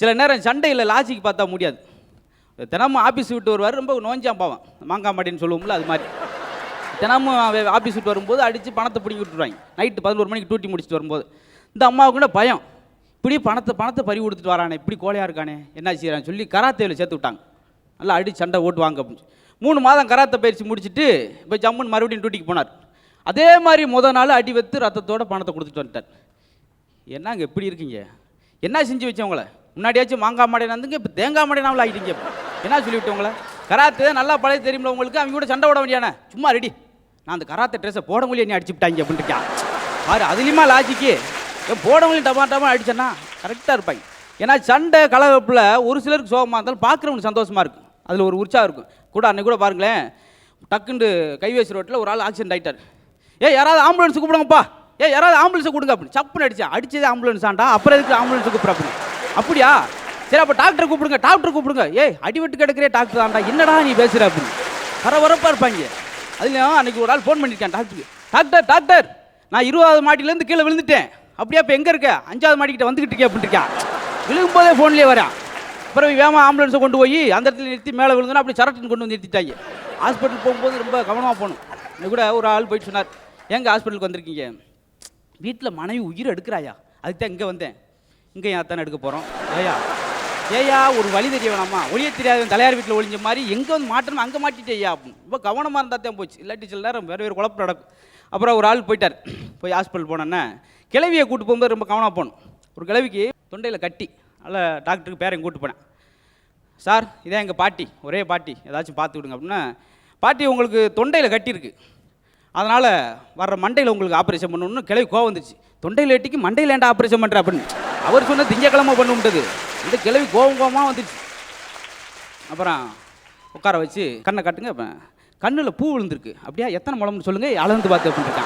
சில நேரம் சண்டையில் லாஜிக் பார்த்தா முடியாது. தினமும் ஆஃபீஸ் விட்டு வருவார் ரொம்ப நோஞ்சான் பாவம். மாங்காமாட்டின்னு சொல்லுவோம்ல அது மாதிரி. தினமும் ஆஃபீஸ் விட்டு வரும்போது அடித்து பணத்தை பிடிங்கி விட்டுருவாங்க. நைட்டு பதினோரு மணிக்கு டூட்டி முடிச்சுட்டு வரும்போது. இந்த அம்மாவுக்கு கூட பயம்? இப்படி பணத்தை பணத்தை பறி கொடுத்துட்டு வரானே இப்படி கோழையாக இருக்கானே என்ன செய்கிறான்னு சொல்லி கராத்தேவில் சேர்த்து விட்டாங்க. நல்லா அடி சண்டை ஓட்டு வாங்க அப்படின்னு மூணு மாதம் கராத்தே பயிற்சி முடிச்சுட்டு இப்போ ஜம்முன்னு மறுபடியும் டியூட்டிக்கு போனார். அதே மாதிரி முத நாள் அடி வைத்து ரத்தத்தோட பணத்தை கொடுத்துட்டு வந்துட்டார். என்னங்க எப்படி இருக்கீங்க? என்ன செஞ்சு வச்சவங்கள முன்னாடியாச்சும் மாங்காய் மாடை வந்துங்க இப்போ தேங்காய் மாடை நாவல் ஆகிட்டீங்க என்ன சொல்லிவிட்டு உங்களை? கராத்தே நல்லா பழைய தெரியும்ல உங்களுக்கு அவங்க கூட சண்டை விட வேண்டியானே சும்மா ரெடி. நான் அந்த கராத்தே ட்ரெஸ்ஸை போட முடியல நீ அடிச்சுட்டாங்க அப்படின்னு பாரு அதுலேயுமா லாஜிக்கு ஏன் போட முடியும் டபா டபா அடிச்சேன்னா கரெக்டாக இருப்பாங்க. ஏன்னா சண்டை கலகப்பில் ஒரு சிலருக்கு சோகமாக இருந்தாலும் பார்க்குறவனுக்கு சந்தோஷமாக இருக்கும். அதில் ஒரு உற்சாகம் இருக்கும். கூட அன்னைக்கு கூட பாருங்களேன் டக்குண்டு கைவேசி ரோட்டில் ஒரு ஆள் ஆக்சிடென்ட் ஆகிட்டார் ஏ யாராவது ஆம்புலன்ஸ் கூப்பிடுங்கப்பா. ஏ யாராவது ஆம்புலன்ஸை கொடுங்க அப்படின்னு. சப்புன்னு அடிச்சேன். அடிச்சதே ஆம்புலன்ஸ் ஆண்டா அப்புறம் எதுக்கு ஆம்புலன்ஸ் கூப்பிட்ற அப்படியா? சரி அப்போ டாக்டர் கூப்பிடுங்க டாக்டர் கூப்பிடுங்க. ஏய் அடிவெட்டு கிடக்கிறே டாக்டர் தான்டா என்னடா நீ பேசுகிற அப்படின்னு. பரபரப்பாக இருப்பாங்க. அதுலேயும் அன்னைக்கு ஒரு ஆள் ஃபோன் பண்ணியிருக்கேன் டாக்டருக்கு டாக்டர் டாக்டர் நான் இருபதாவது மாடியிலேருந்து கீழே விழுந்துட்டேன். அப்படியே இப்போ எங்கே இருக்க? அஞ்சாவது மாடிக்கிட்ட வந்துக்கிட்டு இருக்கேன் அப்படின்னு இருக்கான். விழுகும்போதே ஃபோன்லேயே வரேன். அப்புறம் வேகமாக ஆம்புலன்ஸை கொண்டு போய் அந்த இடத்துல நிறுத்தி மேலே விழுந்தோன்னா அப்படி சரட்டுன்னு கொண்டு வந்து நிறுத்திட்டாங்க. ஹாஸ்பிட்டல் போகும்போது ரொம்ப கவனமாக போகணும். இன்னும் கூட ஒரு ஆள் போயிட்டு சொன்னார் எங்கே ஹாஸ்பிட்டலுக்கு வந்திருக்கீங்க? வீட்டில் மனைவி உயிர் எடுக்கிறாயா? அதுக்கு தான் இங்கே வந்தேன். இங்கே ஏன் தானே எடுக்க போகிறோம் ஐயா ஏயா ஒரு வழி தெரிய வேணாமா ஒளிய தெரியாத தலையார் வீட்டில் ஒழிஞ்ச மாதிரி எங்கே வந்து மாட்டணும் அங்கே மாட்டிட்டேயா அப்படின்னு. ரொம்ப கவனமாக இருந்தால் தான் போச்சு. இல்லாட்டி சில நேரம் வேறு வேறு குழப்பம் நடக்கும். அப்புறம் ஒரு ஆள் போயிட்டார். போய் ஹாஸ்பிட்டல் போனோன்னே கிளவியை கூட்டு போகும்போது ரொம்ப கவனமாக போகணும் ஒரு கிளவிக்கு தொண்டையில் கட்டி அதில் டாக்டருக்கு பேரையும் கூட்டு போனேன். சார் இதான் எங்கள் பாட்டி. ஒரே பாட்டி. ஏதாச்சும் பார்த்து விடுங்க அப்படின்னா பாட்டி உங்களுக்கு தொண்டையில் கட்டியிருக்கு அதனால் வர்ற மண்டையில் உங்களுக்கு ஆப்ரேஷன் பண்ணணும்னு கிளவி கோவம் வந்துச்சு. தொண்டையில் எட்டிக்கு மண்டையில் ஏன்டா ஆப்ரேஷன் பண்ணுற அப்படின்னு. அவர் சொன்ன திங்கக்கிழமை பண்ண விட்டது. இந்த கிளவி கோவம் கோவமாக வந்துச்சு. அப்புறம் உட்கார வச்சு கண்ணை காட்டுங்க இப்போ கண்ணில் பூ விழுந்திருக்கு. அப்படியா எத்தனை முழம்னு சொல்லுங்கள் அளந்து பார்த்து அப்படின்னு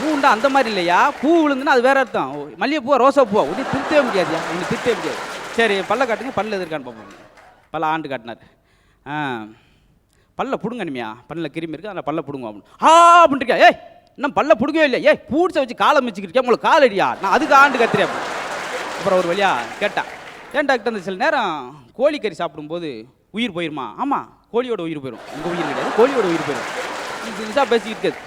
பூண்டா அந்த மாதிரி இல்லையா? பூ விழுந்துன்னா அது வேறு அர்த்தம். ஓ, மல்லிகைப்பூவா ரோசா பூவா? உடனே திருத்தவே முடியாதுயா ஒன்று திருத்தவே முடியாது. சரி பல்ல காட்டுங்க. பல்ல எதிர்க்கான்னு பார்ப்போம். பல்ல ஆண்டு காட்டினார். ஆ பல்ல பிடுங்கணுமியா பல்ல கிருமி இருக்குது அதில் பல்ல பிடுங்க அப்படின்னு. ஆ அப்படின்ட்டு ஏய் இன்னும் பல்ல பிடுங்கவே இல்லை ஏய் பூட்ஸை வச்சு காலை மிச்சிக்கிட்டு இருக்கேன் உங்களுக்கு கால் அடியா? நான் அதுக்கு ஆண்டு கத்துறேன் அப்புறம் ஒரு வழியா கேட்டான் ஏன் டாக்டர் அந்த சில நேரம் கோழிக்கறி சாப்பிடும்போது உயிர் போயிருமா? ஆமாம் கோழியோட உயிர் போயிடும் உங்கள் உயிர் கிடையாது கோழியோட உயிர் போயிடும் சின்சாக பேசிக்கிட்டு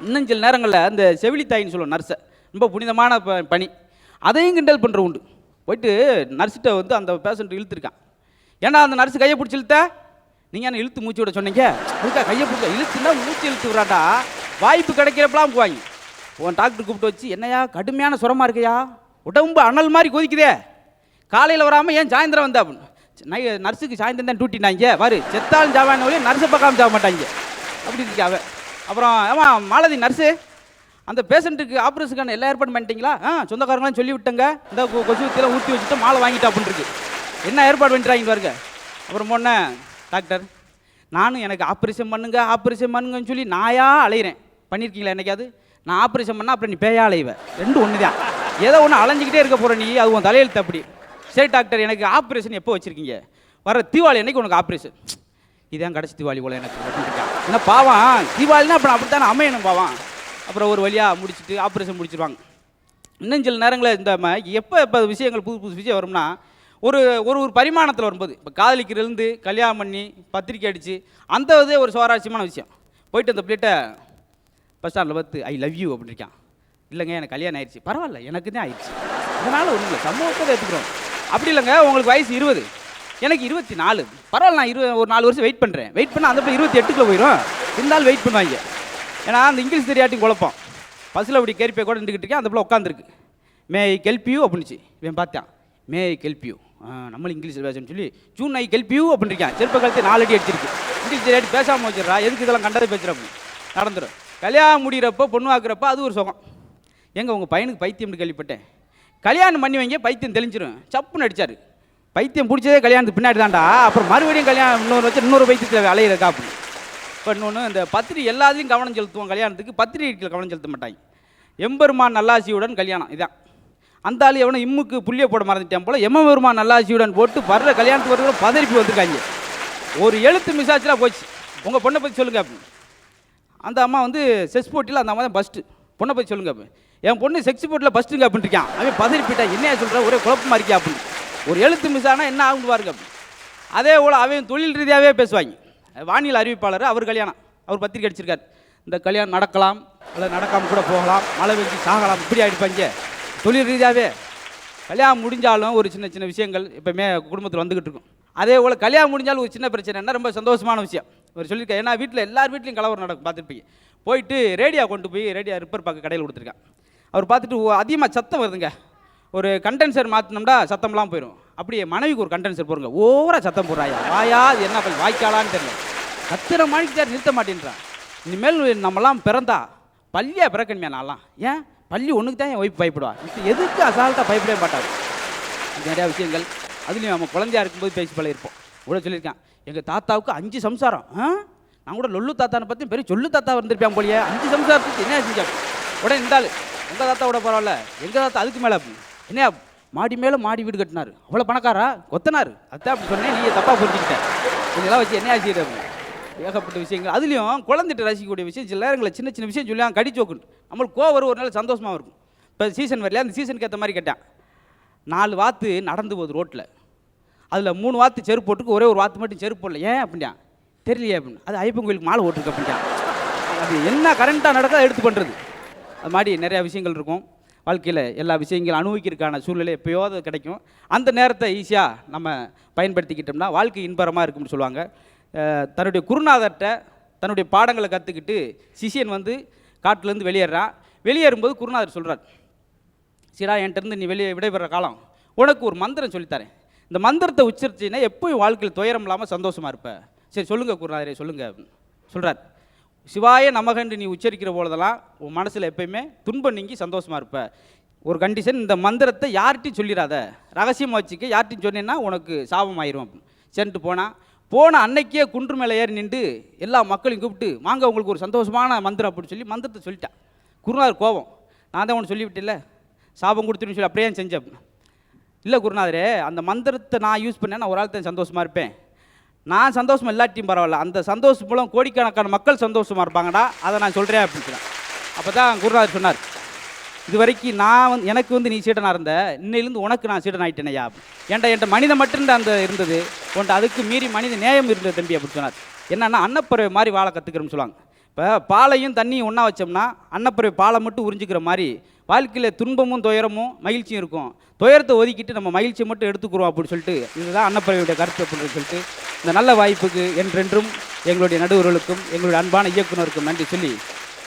இன்னும் சில நேரங்களில் அந்த செவிலித்தாயின்னு சொல்லுவோம் நர்ஸை ரொம்ப புனிதமான ப- பணி. அதையும் கிண்டல் பண்ணுற உண்டு. போயிட்டு நர்ஸ்கிட்ட வந்து அந்த பேஷண்ட் இழுத்துருக்கான். ஏன்னா அந்த நர்ஸ் கையை பிடிச்சி இழுத்த? நீங்கள் என்ன இழுத்து மூச்சு விட சொன்னீங்க? அதுக்கா கையை பிடிச்ச இழுத்துனா மூச்சு இழுத்து விடாட்டா வாய்ப்பு கிடைக்கிறப்பலாம் போவாங்க. உன் டாக்டர் கூப்பிட்டு வச்சு என்னையா கடுமையான சுரமா இருக்கையா? உடம்பு அனல் மாதிரி கொதிக்குதே. காலையில் வராமல் ஏன் சாயந்தரம் வந்தா அப்படின்னு நை நர்ஸுக்கு சாயந்தரம் தான் டூட்டினாங்க வாரு செத்தாலும் ஜாவான நர்ஸை பார்க்காம சாக மாட்டாங்க. அப்படி இருக்கு அவன் அப்புறம் ஆமா மாலதி நர்ஸு அந்த பேஷண்ட்டுக்கு ஆப்ரேஷனுக்கான எல்லா ஏற்பாடு பண்ணிட்டீங்களா? ஆ சொந்தக்காரங்களாம் சொல்லி விட்டங்க. இந்த கொசு ஊற்றிலாம் ஊற்றி வச்சுட்டு மாலை வாங்கிட்டா அப்படின்னு என்ன ஏற்பாடு பண்ணிட்டாங்க பாருங்க. அப்புறம் போனேன் டாக்டர் நானும் எனக்கு ஆப்ரேஷன் பண்ணுங்க ஆப்ரேஷன் பண்ணுங்கன்னு சொல்லி நாயா அலையிறேன். பண்ணியிருக்கீங்களா என்னைக்காவது? நான் ஆப்ரேஷன் பண்ணால் அப்புறம் நீ பேயா அலைவ. ரெண்டும் ஒன்று தான் ஏதோ ஒன்று அலைஞ்சிக்கிட்டே இருக்க போகிற நீ அது உன் தலையெழுத்து அப்படி. சரி டாக்டர் எனக்கு ஆப்ரேஷன் எப்போ வச்சுருக்கீங்க? வர தீபாவளி அன்னைக்கு உனக்கு ஆப்ரேஷன் இதான் கடைசி தீபாவளி போல எனக்கு அப்படின்னு என்ன பாவம்? தீபாவளினா அப்புறம் அப்படித்தானே அமையணும் பாவம்? அப்புறம் ஒரு வழியாக முடிச்சுட்டு ஆப்ரேஷன் முடிச்சிருவாங்க. இன்னும் சில நேரங்களில் இந்த எப்போ இப்போ விஷயங்கள் புது புது விஷயம் வரும்னா ஒரு ஒரு ஒரு பரிமாணத்தில் வரும்போது இப்போ காதலிக்கிறதுலேருந்து கல்யாணம் பண்ணி பத்திரிக்கை அடித்து அந்த இதே ஒரு சுவாரஸ்யமான விஷயம். போயிட்டு அந்த பிள்ளைகிட்ட பஸ் ஸ்டாண்டில் பார்த்து ஐ லவ் யூ அப்படின்னு இருக்கான் இல்லைங்க எனக்கு கல்யாணம் ஆயிடுச்சு. பரவாயில்ல எனக்கு தான் ஆயிடுச்சு. அதனால் ஒன்றும் இல்லை சமூகத்தை ஏற்றுக்கிறோம் அப்படி இல்லைங்க உங்களுக்கு வயசு இருபது. எனக்கு இருபத்தி நாலு பரவாயில்ல நான் இருபது ஒரு நாலு வருஷம் வெயிட் பண்ணுறேன் வெயிட் பண்ணால் அந்த இருபத்தி எட்டுக்குள்ள போயிடும் இருந்தாலும் வெயிட் பண்ணுவாங்க. ஏன்னா அந்த இங்கிலீஷ் தெரியாட்டி குழப்பம். பஸ்ஸில் அப்படி கேரிப்பை கூட நின்றுக்கிட்டு இருக்கேன் அந்த பிள்ளை உட்காந்துருக்கு மே ஐ கெல்ப் யூ அப்படின்னுச்சு. இவன் பார்த்தான். மே ஐ கெல்ப் யூ நம்மளும் இங்கிலீஷில் பேசணும்னு சொல்லி ஜூன் ஐ கெல்ப் யூ அப்படின்னு இருக்கான் செருப்ப காலத்தை நாலு அடி அடிச்சிருக்கு. இங்கிலீஷ் தெரியாட்டி பேசாமல் வச்சிடறா. எதுக்கு இதெல்லாம் கண்டதை பேசுகிறப்ப அப்படின்னு நடந்துடும் கல்யாணம் முடிகிறப்போ பொண்ணு ஆக்குறப்போ அது ஒரு சுகம். எங்க உங்கள் பையனுக்கு பைத்தியம்னு கேள்விப்பட்டேன். கல்யாணம் பண்ணி வைங்க பைத்தியம் தெளிஞ்சிடும் சப்புன்னு அடித்தார் பைத்தியம் பிடிச்சதே கல்யாணத்துக்கு பின்னாடி தான்டா அப்புறம் மறுபடியும் கல்யாணம் இன்னொரு வச்சு இன்னொரு பைத்தியத்தில் அலையிற காப்பு இப்போ இன்னொன்று இந்த பத்திரி எல்லாத்தையும் கவனம் செலுத்துவோம் கல்யாணத்துக்கு. பத்திரிகைகள் கவனம் செலுத்த மாட்டாங்க. எம்பெருமான் நல்லாசியுடன் கல்யாணம் இதான். அந்த ஆள் எவனும் இம்முக்கு புள்ளிய போட மறந்துட்டேன் போல் எம்மபெருமான் நல்லாசியுடன் போட்டு வர்ற கல்யாணத்துக்கு வரக்கூட பதறிப்பு வந்திருக்காங்க. ஒரு எழுத்து மிஸ் போச்சு. உங்கள் பொண்ணை பற்றி சொல்லுங்கள் அப்படின்னு அந்த அம்மா வந்து செஸ் போட்டியில் அந்த அம்மா தான் ஃபஸ்ட்டு பொண்ணை பற்றி சொல்லுங்க அப்போ என் பொண்ணு செக்ஸ் போட்டில் ஃபஸ்ட்டுங்க அப்படின்னு இருக்கான். அவன் பதறி போயிட்டான் என்னையா சொல்கிற ஒரே குழப்பமாக இருக்கியா அப்படின்னு. ஒரு எழுத்து மிஸ் ஆனால் என்ன ஆகும் பாருங்க அதே போல் அவன் தொழில் ரீதியாகவே பேசுவாங்க. வானிலை அறிவிப்பாளர் அவர் கல்யாணம். அவர் பத்திரிக்கை அடிச்சிருக்கார். இந்த கல்யாணம் நடக்கலாம் அல்லது நடக்காமல் கூட போகலாம். மழை பெஞ்சு சாகலாம் இப்படி ஆகிடுப்பாங்க தொழில் ரீதியாகவே கல்யாணம் முடிஞ்சாலும் ஒரு சின்ன சின்ன விஷயங்கள் எப்பவுமே குடும்பத்தில் வந்துக்கிட்டு இருக்கும். அதே போல் கல்யாணம் முடிஞ்சாலும் ஒரு சின்ன பிரச்சனைன்னா ரொம்ப சந்தோஷமான விஷயம். அவர் சொல்லியிருக்கேன் ஏன்னா வீட்டில் எல்லார் வீட்லையும் கலவரம் நடக்கும். பார்த்துருப்பீங்க. போயிட்டு ரேடியோ கொண்டு போய் ரேடியோ ரிப்பேர் பார்க்க கடையில் கொடுத்துருக்கான். அவர் பார்த்துட்டு அதிகமாக சத்தம் வருதுங்க. ஒரு கண்டென்சர் மாற்றினோம்னா சத்தம்லாம் போயிடும் அப்படியே மனைவிக்கு ஒரு கண்டென்சர் போடுங்க. ஓவராக சத்தம் போடுறாயா? வாயா அது என்ன பண்ணி வாய்க்காலான்னு தெரியல. கத்துற மணிக்கு சார் நிறுத்த மாட்டேன்றான். இனிமேல் நம்மலாம் பிறந்தா பள்ளியாக பிறக்கணுமே நான்லாம். ஏன்? பள்ளி ஒன்றுக்கு தான் என் ஒய்ஃப் பயப்படுவா. இப்போ எதுக்கு அசால்ட்டாக பயப்படவே மாட்டாங்க இது நிறையா விஷயங்கள். அதுலேயும் நம்ம குழந்தையா இருக்கும்போது பேசி பழகிருப்போம் இவ்வளோ சொல்லியிருக்கான் எங்கள் தாத்தாவுக்கு அஞ்சு சம்சாரம். ஆ? நான் கூட லொல்லு தாத்தானை பற்றி பெரிய சொல்லு தாத்தா வந்திருப்பேன் போலியே. அஞ்சு சம்சாரத்துக்கு என்ன செஞ்சாங்க உடனே இருந்தாலும் உங்கள் தாத்தாவோட பரவாயில்ல. எங்கள் தாத்தா அதுக்கு மேலே என்ன மாடி மேலே மாடி வீடு கட்டினார். அவ்வளோ பணக்காரா கொத்தனார். அதான் அப்படி சொன்னேன். நீங்கள் தப்பாக புரிஞ்சுக்கிட்டேன் இதெல்லாம் வச்சு என்ன ஆச்சு ஏகப்பட்ட விஷயங்கள். அதுலேயும் குழந்தைகிட்ட ரசிக்கக்கூடிய விஷயம் சில நேரங்களில் சின்ன சின்ன விஷயம் சொல்லி அவன் கடிச்சு வைக்கணும் நம்மளுக்கு கோவம் வரும். ஒரு நாள் சந்தோஷமாக இருக்கும். இப்போ சீசன் வரல அந்த சீசனுக்கு ஏற்ற மாதிரி கேட்டான். நாலு வாத்து நடந்து போகுது ரோட்டில் அதில் மூணு வாத்து செருப்பு போட்டுக்கு ஒரே ஒரு வாத்து மட்டும் செருப்பு போடல. ஏன் அப்படின்னா தெரியலையே அப்படின்னு. அது ஐயப்பன் கோயிலுக்கு மாலை ஓட்டுருக்கு அப்படின்னா அது என்ன கரண்ட்டாக நடக்க எடுத்து பண்ணுறது அது மாதிரி நிறையா விஷயங்கள் இருக்கும். வாழ்க்கையில் எல்லா விஷயங்களும் அனுபவிக்கிறதுக்கான சூழ்நிலை எப்போயாவது கிடைக்கும். அந்த நேரத்தை ஈஸியாக நம்ம பயன்படுத்திக்கிட்டோம்னா வாழ்க்கை இன்பரமாக இருக்கும்னு சொல்லுவாங்க. தன்னுடைய குருநாதர்கிட்ட தன்னுடைய பாடங்களை கற்றுக்கிட்டு சிஷியன் வந்து காட்டிலேருந்து வெளியேறான் வெளியேறும்போது குருநாதர் சொல்கிறார் சீடா என்கிட்டருந்து நீ வெளியே விடைபெற காலம். உனக்கு ஒரு மந்திரம் சொல்லித்தரேன். இந்த மந்திரத்தை உச்சரிச்சின்னா எப்போயும் வாழ்க்கையில் துயரம் இல்லாமல் சந்தோஷமாக இருப்பேன் சரி சொல்லுங்கள் குருநாதரே சொல்லுங்கள் சொல்கிறார் சிவாய நமகன்று நீ உச்சரிக்கிற பொழுதெல்லாம் உன் மனசில் எப்பயுமே துன்பம் நீங்கி சந்தோஷமாக இருப்ப. ஒரு கண்டிஷன் இந்த மந்திரத்தை யார்கிட்டையும் சொல்லிடாத. ரகசியமாக வச்சுக்க யார்கிட்டையும் சொன்னேன்னா உனக்கு சாபம் ஆயிரும் அப்படின்னு. சென்ட்டு போனால் போன அன்னைக்கே குன்று மேலே ஏறி நின்று எல்லா மக்களையும் கூப்பிட்டு வாங்க உங்களுக்கு ஒரு சந்தோஷமான மந்திரம் அப்படின்னு சொல்லி மந்திரத்தை சொல்லிட்டான் குருநாதர் கோபம். நான் தான் உனக்கு சொல்லிவிட்டில்ல சாபம் கொடுத்துருன்னு சொல்லி அப்படியே செஞ்சேன் இல்லை குருநாதரே அந்த மந்திரத்தை நான் யூஸ் பண்ணேன் நான் ஒரு ஆள் தான் சந்தோஷமாக இருப்பேன். நான் சந்தோஷம் இல்லாட்டியும் பரவாயில்ல. அந்த சந்தோஷம் மூலம் கோடிக்கணக்கான மக்கள் சந்தோஷமாக இருப்பாங்கடா அதை நான் சொல்கிறேன் அப்படின்னு சொன்னேன் அப்போ தான் குருநாதர் சொன்னார் இது வரைக்கும் நான் வந்து எனக்கு வந்து நீ சீடனாக இருந்த இன்னையிலேருந்து உனக்கு நான் சீடன் ஆகிட்டேனையா ஏன்டா என்கிட்ட மனித மட்டும்தான் அந்த இருந்தது உன்ட்ட அதுக்கு மீறி மனித நேயம் இருந்தது தம்பி அப்படின்னு சொன்னார். என்னன்னா அன்னப்பறவை மாதிரி வாழ கற்றுக்கிறோம்னு சொல்லுவாங்க. இப்போ பாலையும் தண்ணியும் ஒன்றா வச்சோம்னா அன்னப்பறவை பாலை மட்டும் உறிஞ்சிக்கிற மாதிரி வாழ்க்கையில் துன்பமும் துயரமும் மகிழ்ச்சியும் இருக்கும். துயரத்தை ஒதுக்கிட்டு நம்ம மகிழ்ச்சியை மட்டும் எடுத்துக்கிறோம் அப்படின்னு சொல்லிட்டு இதுதான் அன்னப்பறவையுடைய கருத்து அப்படின்னு சொல்லிட்டு இந்த நல்ல வாய்ப்புக்கு என்றென்றும் எங்களுடைய நடுவர்களுக்கும் எங்களுடைய அன்பான இயக்குனருக்கும் நன்றி சொல்லி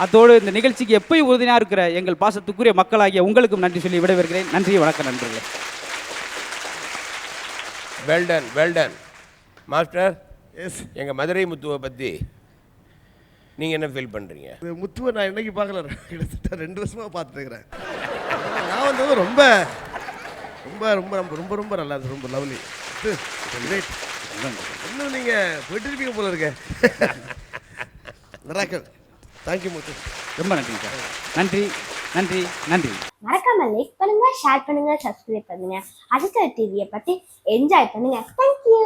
அத்தோடு இந்த நிகழ்ச்சிக்கு எப்பயும் உறுதுணையாக இருக்கிற எங்கள் பாசத்துக்குரிய மக்களாகிய உங்களுக்கும் நன்றி சொல்லி விடைபெறுகிறேன். நன்றி வணக்கம் நண்பர்களே. வெல்டன் வெல்டன் மாஸ்டர் எஸ் எங்கள் மதுரை முத்துவை பற்றி நீங்கள் என்ன ஃபீல் பண்ணுறீங்க இது முத்துவை நான் இன்னைக்கு பார்க்கல? கிட்டத்தட்ட ரெண்டு வருஷமாக பார்த்துருக்குறேன் நான் வந்து ரொம்ப ரொம்ப ரொம்ப ரொம்ப ரொம்ப ரொம்ப நல்லா இருந்துச்சு ரொம்ப லவ்லி கிரேட் இன்னும் நீங்கள் போயிட்டு இருப்பீங்க போல இருக்க. நராக்கல் தேங்க்யூ முத்து. ரொம்ப நன்றி சார். நன்றி நன்றி நன்றி. மறக்காம லைக் பண்ணுங்க ஷேர் பண்ணுங்க சப்ஸ்கிரைப் பண்ணுங்க. அடுத்த டிவியை பத்தி என்ஜாய் பண்ணுங்க. தேங்க்யூ